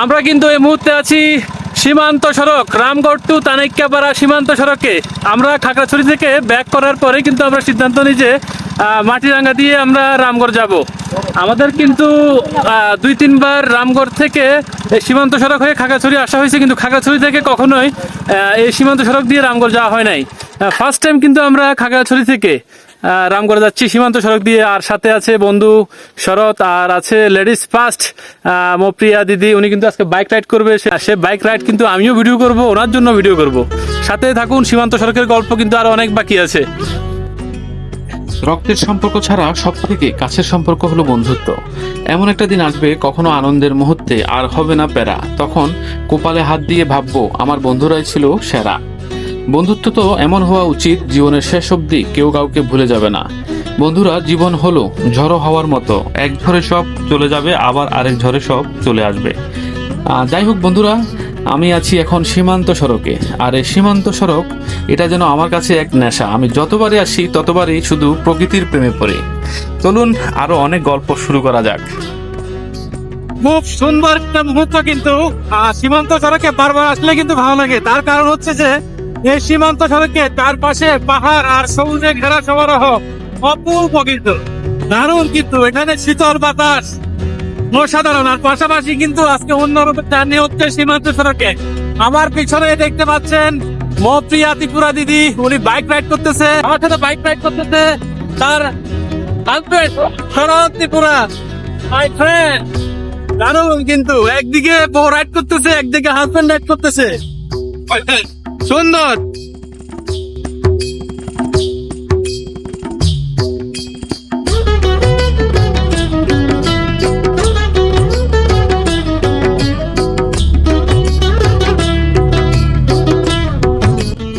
আমরা কিন্তু এই মুহূর্তে আছি সীমান্ত সড়ক, রামগড় টু তানাইক্যাপাড়া সীমান্ত সড়কে। আমরা খাগড়াছড়ি থেকে ব্যাক করার পরে কিন্তু আমরা সিদ্ধান্ত নিই যে মাটিরাঙ্গা দিয়ে আমরা রামগড় যাব। আমাদের কিন্তু দুই তিনবার রামগড় থেকে সীমান্ত সড়ক হয়ে খাগড়াছড়ি আসা হয়েছে, কিন্তু খাগড়াছড়ি থেকে কখনোই এই সীমান্ত সড়ক দিয়ে রামগড় যাওয়া হয় নাই। ফার্স্ট টাইম কিন্তু আমরা খাগড়াছড়ি থেকে রামগড় যাচ্ছি। সীমান্ত সড়ক দিয়ে আর সাথে আছে বন্ধু শরৎ আর আছে লেডিস ফার্স্ট মপ্রিয়া দিদি। উনি কিন্তু আজকে বাইক রাইড করবে। সে বাইক রাইড কিন্তু আমিও ভিডিও করব, ওনার জন্য ভিডিও করব। সাথে থাকুন, সীমান্ত সড়কের গল্প কিন্তু আরও অনেক বাকি আছে। রক্তের সম্পর্ক ছাড়া সব থেকে কাছের সম্পর্ক হলো বন্ধুত্ব। এমন একটা দিন আসবে, কখনো আনন্দের মুহূর্তে আর হবে না প্যারা। তখন কোপালে হাত দিয়ে ভাববো, আমার বন্ধুরাই ছিল সেরা। বন্ধুত্ব তো এমন হওয়া উচিত জীবনের শেষ অবধি কেউ কাউকে ভুলে যাবে না। বন্ধুরা, জীবন হলো ঝড়ো হওয়ার মতো। এক ঝড়ে সব চলে যাবে, আবার আরেক ঝড়ে সব চলে আসবে। যাই হোক বন্ধুরা, আমি আছি এখন সীমান্ত সড়কে। আর এই সীমান্ত সড়ক, এটা যেন আমার কাছে এক নেশা। আমি যতবারই আসি, ততবারই শুধু প্রকৃতির প্রেমে পড়ি। চলুন আরও অনেক গল্প শুরু করা যাক। খুব সুন্দর একটা মুহূর্ত কিন্তু সীমান্ত সড়কে বারবার আসলে কিন্তু ভালো লাগে। তার কারণ হচ্ছে যে এই সীমান্ত সড়কে তার পাশে পাহাড় আর সবুজে ঘেরা সমারোহ অপূর্ব কিন্তু। দারুণ কিন্তু, এখানে শীতল বাতাস। অসাধারণ, আর পাশাপাশি কিন্তু আজকে অন্যরকম জার্নি হচ্ছে সীমান্ত সড়কে। আমার পিছনে দেখতে পাচ্ছেন মপ্রিয়া ত্রিপুরা দিদি, উনি বাইক রাইড করতেছে। আমার সাথে বাইক রাইড করতেছে তার husband Sharat Tripura. My friend দারুণ কিন্তু, একদিকে বউ রাইড করতেছে, একদিকে হাজবেন্ড রাইড করতেছে। সুন্দর।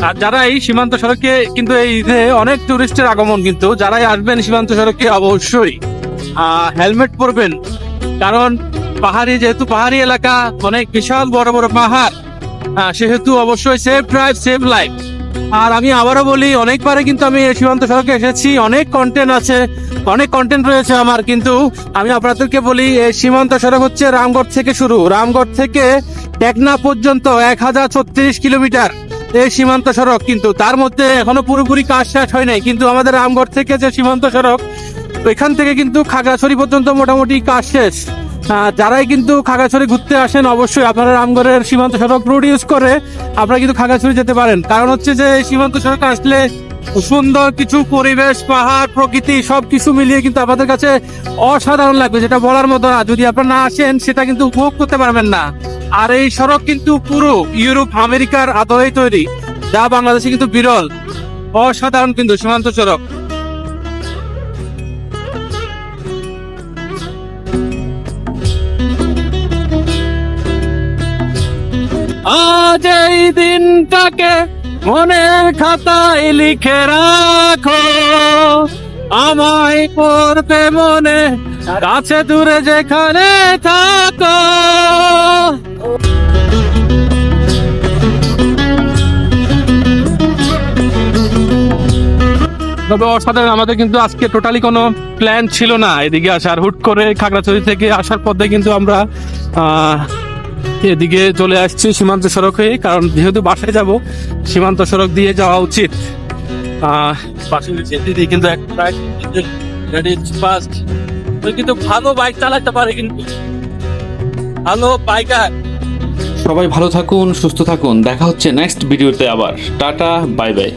আর যারা এই সীমান্ত সড়কে কিন্তু এই ঈদে অনেক টুরিস্টের আগমন কিন্তু, যারাই আসবেন সীমান্ত সড়কে অবশ্যই হেলমেট পরবেন। কারণ পাহাড়ি, যেহেতু পাহাড়ি এলাকা, অনেক বিশাল বড় বড় পাহাড়। সেহেতু অবশ্যই সেফ ড্রাইভ সেফ লাইফ আর আমি আবারও বলি, অনেকবারে কিন্তু আমি সীমান্ত সড়কে এসেছি। অনেক কন্টেন্ট আছে, অনেক কন্টেন্ট রয়েছে আমার, কিন্তু আমি আপনাদেরকে বলি সীমান্ত সড়ক হচ্ছে রামগড় থেকে শুরু। রামগড় থেকে টেকনা পর্যন্ত এক হাজার ছত্রিশ কিলোমিটার এই সীমান্ত সড়ক, কিন্তু তার মধ্যে এখনও পুরোপুরি কাজ শেষ হয় নাই। কিন্তু আমাদের রামগড় থেকে যে সীমান্ত সড়ক, এখান থেকে কিন্তু খাগড়াছড়ি পর্যন্ত মোটামুটি কাজ শেষ। যারাই কিন্তু খাগড়াছড়ি ঘুরতে আসেন, অবশ্যই আপনারা রামগড়ের সীমান্ত সড়ক রোড ইউজ করে আপনারা কিন্তু খাগড়াছড়ি যেতে পারেন। কারণ হচ্ছে যে সীমান্ত সড়ক আসলে সুন্দর কিছু পরিবেশ, পাহাড়, প্রকৃতি সবকিছু মিলিয়ে কিন্তু আপনাদের কাছে অসাধারণ লাগবে, যেটা বলার মতো না। যদি আপনারা না আসেন, সেটা কিন্তু উপভোগ করতে পারবেন না। আর এই সড়ক কিন্তু পুরো ইউরোপ, আমেরিকার আদলেই তৈরি, যা বাংলাদেশে কিন্তু বিরল, অসাধারণ কিন্তু সীমান্ত সড়ক। আজ এই দিনটাকে মনের খাতায় লিখে রাখো। আমায় পড়বে মনে কাছে দূরে যেখানে থাকো। তবে অসাধারণ, আমাদের কিন্তু আজকে টোটালি কোনো প্ল্যান ছিল না। এদিকে আসার, হুট করে খাগড়াছড়ি থেকে আসার পথে কিন্তু আমরা এদিকে চলে আসছি সীমান্ত সড়ক হয়ে, কারণ যেহেতু বাসায় যাব, সীমান্ত সড়ক দিয়ে যাওয়া উচিত। দিদি কিন্তু ফার্স্ট কিন্তু ভালো বাইক চালাতে পারে কিন্তু। ভালো বাইকার সবাই ভালো থাকুন, সুস্থ থাকুন। দেখা হচ্ছে নেক্সট ভিডিওতে আবার। Tata bye bye